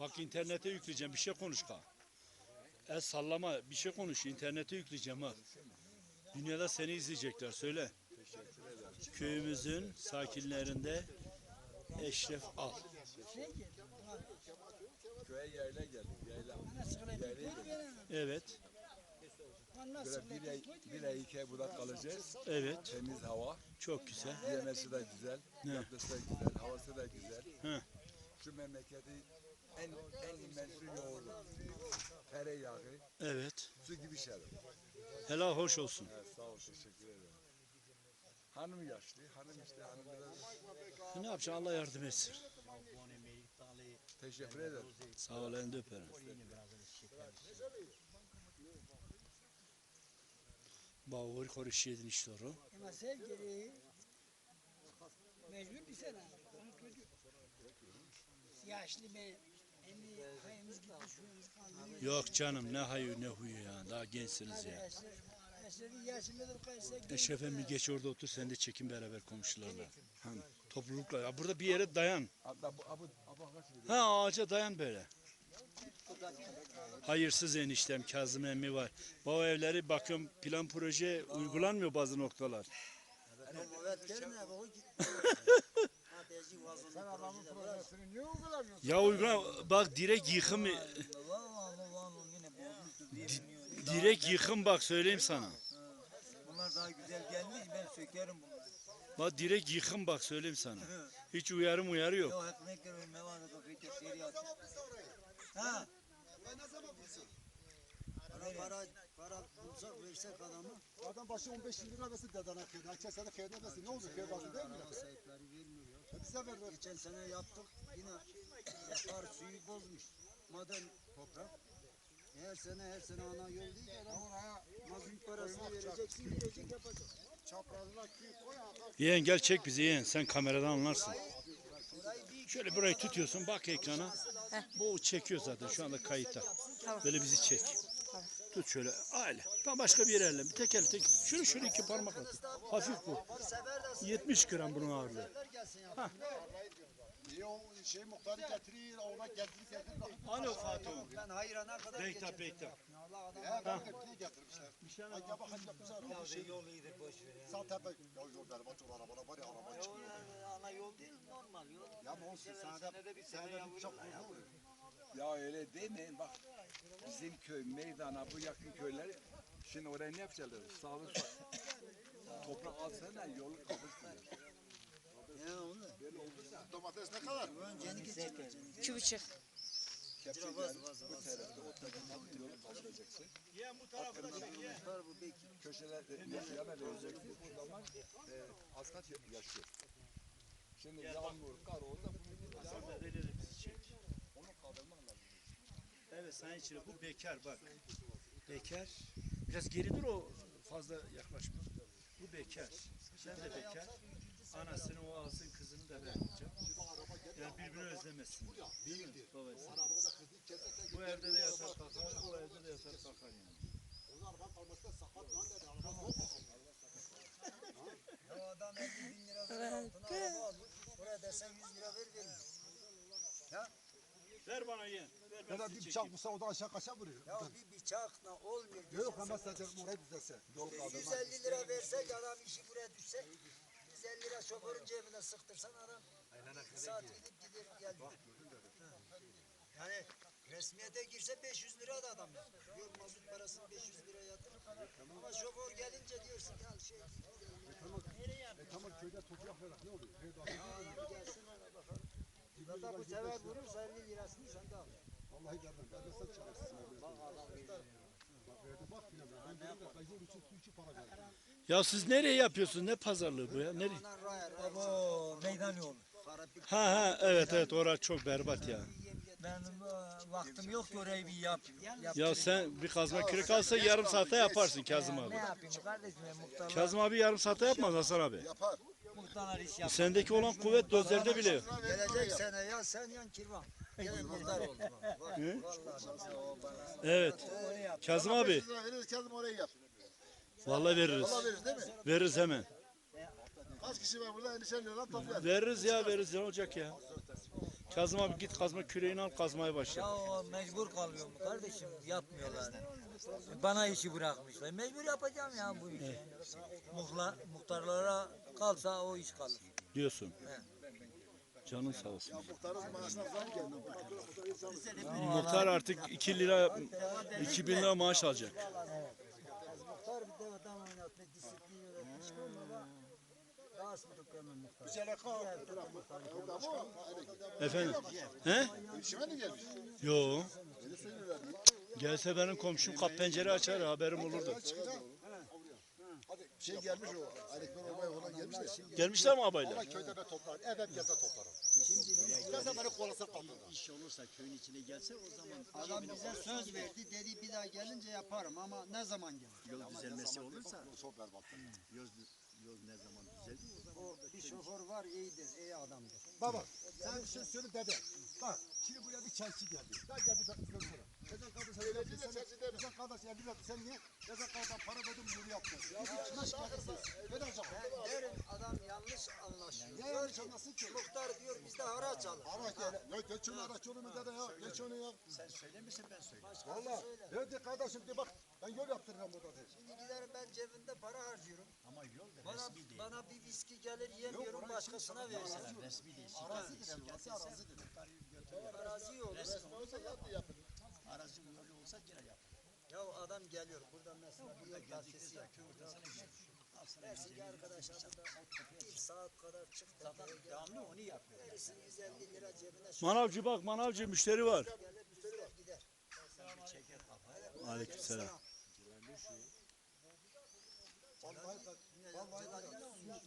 Bak internete yükleyeceğim bir şey konuş ka. El sallama bir şey konuş internete yükleyeceğim ha. Dünyada seni izleyecekler söyle. Köyümüzün sakinlerinde Eşref Al. Köye yayla geldik. Yayla. Yayla geldik. Evet, Böyle bir ay, bir ay iki ay burada kalacağız. evet. Temiz hava. Çok güzel. Yemesi de güzel. Ne? Yapısı da güzel. Havası da güzel. He. Şu memleketi en en meşhur yoğurdu. Tereyağı, Evet. su gibi şeyler. Helal hoş olsun. Evet, sağ ol, teşekkür ederim. Hanım yaşlı, hanım işte hanım biraz Ne yapacaksın Allah yardım etsin. teşekkür ederim. Sağ ol elinde öperim. Bağır konuşuyordun işte onu. Ama sevgili mecbur bir sene. Yaşlı mı? Emmi hayımız gitti, şuyumuz kaldı. Yok canım ne hayır ne huyu ya. Daha gençsiniz ya. Eşref, Eşref'in yaşındadır kaysa. Eşref emmi geç orada otur sen de çekin beraber komşularla. Hani toplulukla. Ya burada bir yere dayan. Ha ağaca dayan böyle. Hayırsız eniştem Kazım emmi var. Bu evleri bakıyorum plan proje uygulanmıyor bazı noktalar. Sen adamın projesini niye uygulamıyorsun? Ya uygulan bak direkt yıkım direkt yıkım bak söyleyeyim sana. Bunlar daha güzel gelmiş ben sökerim bunları. Bak direkt yıkım bak söyleyeyim sana. Hiç uyarım uyarı yok. Ha? Para para para bulsak versek adamı. Adam başı 15 lira versin dedene köyde. Herkes sana köyde versin. Ne olur köy bazı değil mi? Sahipleri vermiyor bize ver ver. Geçen sene yaptık yine kar suyu bozmuş. Maden toprak. Her sene her sene ana yol değil ki adam. Mazot parasını vereceksin gidecek yapacak. Çaprazına köy koy akar. Yeğen gel çek bizi yeğen. Sen kameradan anlarsın. Şöyle burayı tutuyorsun bak ekrana. Bu çekiyor zaten şu anda kayıtta. Böyle bizi çek. Tut şöyle aile. Tam başka bir yere elle. Bir tek el tek. Şunu şunu iki parmak at. Hafif bu. 70 gram bunun ağırlığı. O şey muhtarı getirir. Ona getirir getirir. Alo Fatih. Ben hayrana kadar Beyta beyta. Allah adam He ben de getirmişler? Bir şey Ay ya bak şey. Yol iyidir boş ver ya. Sağ tepe. Ya yol berbat yol arabana var ya araba çıkıyor. Ana yol değil normal yol. Ya ama olsun sana da bir çok uzun oluyor. Ya öyle demeyin bak. Bizim köy meydana bu yakın köyler şimdi oraya ne yapacaklar? Sağlı sol. Toprak alsana yolu kapatıyorlar. Ya onu. Domates ne kadar? Önceni geçecek. İki buçuk. Kepçe geldi. Bu tarafta o tarafta yolu kapatacaksın. Muhtar bu belki. Köşeler yana vereceksin. O zaman e, asfalt yaşıyor. Şimdi yağmur, kar orada bunu Sen içine bu bekar bak. Bekar. Biraz geri dur o fazla yaklaşma. Bu bekar. Sen de bekar. Anasını o alsın kızını da vermeyeceğim. Yani birbirini özlemesin. Arabada kızı kesek Bu evde de yatar kalkar, o evde de yatar kalkar yani. Onun araba kalmasına sakat lan dedi. Araba bok. Ya adam 50 bin lira altına araba almış. Buraya desen 100 lira. Ver bana. Ver ben Ya da sizi bir çekeyim. bıçak bulsa o da aşağı kaça vuruyor. Ya bir bıçakla olmuyor. Yok ama sadece orayı düzelse. Yol kaldırmak. 150 lira versek adam işi buraya düşse 150 lira şoförün cebine sıktırsan adam bir saat gidip gider gelir. Yani resmiyete girse 500 lira da adam. Yok mazot parasını 500 lira yatır. Ama şoför gelince diyorsun ki al şey E tamam köyde toprak ver. Ne oluyor? Köyde. Zaten bu sefer vurursa 50 lirasını sen de al. Vallahi vermem. Vermezsen çıkarsın. Bak adam veriyor. Bak verdi bak yine ben. De kayıyor için su için para verdim. Ya siz nereye yapıyorsunuz? Ne pazarlığı bu ya? Nereye? Baba meydan yolu. Ha ha evet evet orası çok berbat ya. Benim e, vaktim yok bir yap. yap. Ya sen bir kazma kürek alsa yarım saate yaparsın Kazım Ne abi. yapayım kardeşim ben muhtarlar, Kazım abi yarım saate yapmaz Hasan abi. Yapar. muhtarlar iş yap. Sendeki olan kuvvet dozerde bile yok. Gelecek sene ya sen yan kirvan. Gene muhtar oldum. ha. Bak, Hı? Vallahi bize o bana. Evet. Kazım abi 500 lira veririz kendim orayı yap. vallahi veririz. Valla veririz değil mi? Veririz hemen. Kaç kişi var burada? 50 lira toplayalım. Veririz ya veririz ne olacak ya. Kazım abi git kazma küreğini al kazmaya başla. Ya o mecbur kalıyorum kardeşim yapmıyorlar. Bana işi bırakmışlar. Mecbur yapacağım ya bu işi. Muhla, muhtarlara kalsa o iş kalır. Diyorsun. He. Canın sağ olsun. Muhtar artık 2 lira 2000 lira maaş alacak. Muhtar bir de adam oynatma, disiplin yönetmiş Efendim? He? İşime mi gelmiş? Yo. Söylüyorlar. Gelse benim komşum kap pencere açar haberim olurdu. Hadi şey gelmiş o. Ali Ekber Obay falan gelmiş de. Gelmişler mi abayla? Ama köyde ben toplarım. Ev hep geze toplarım. Geze beni kolasa kapıda. iş olursa köyün içine gelse o zaman Adam bize söz verdi dedi bir daha gelince yaparım ama ne zaman gelir? yol düzelmesi olursa Çok berbat. yol, yol ne zaman düzeldi o zaman O bir şoför var iyidir, iyi adamdır. Baba sen bir şey söyle dede. Bak şimdi buraya bir çelsi geldi. Daha geldi ben söyle sonra. Neden kardeş sen öyle sen neden kardeş ya biraz sen niye? Neden kardeş para verdim bunu yaptın. Ya kime şikayet ediyorsun? Neden acaba? Ben derim adam yanlış anlaşıyor. Ne yanlış anlasın ki? Muhtar diyor bizde haraç alır. Araç gel. Ya geç onu araç onu mu dede ya? Geç onu ya. sen söylemişsin ben söyleyeyim. Valla. Ya de kardeşim de bak ben yol yaptıracağım burada de. Şimdi giderim ben cebimde para harcıyorum. Ama yol da Bana, resmi değil. bana bir viski gelir yemiyorum başkasına verirsin. Resmi değil. Arazidir yani. Burası arazidir. Arazi olur. Olsa yaptı yapın. Arazi yolu olsa yine yap. Ya adam geliyor buradan mesela bir yol taksisi yapıyor. Dersin ki arkadaş burada bir saat kadar çıktı. Devamlı onu yapıyor. Verirsin 150 lira cebine Manavcı bak manavcı müşteri var. gelir müşteri gider. Aleykümselam. Vallahi bak. Vallahi bak.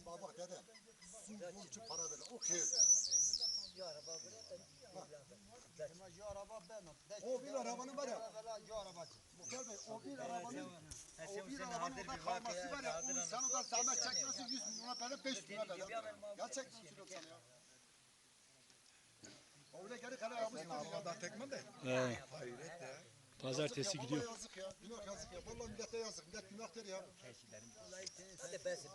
Bak bak dede. Su yol için para verir. O köyde. Ya araba buraya da şu araba benim. O bir arabanın var ya. Şu arabacı. Muhtar Bey o bir arabanın o bir arabanın orada kalması var ya o insanı da zahmet çekmesi 100 milyona benim 5 milyona benim. Gerçekten söylüyorum sana ya. Öyle geri kale yapmışsın. Allah'dan tekmen de. He. Hayret ya. Pazartesi gidiyor. yazık ya. Günah yazık ya. Vallahi millete yazık. Millet günahtır ya. Hadi ben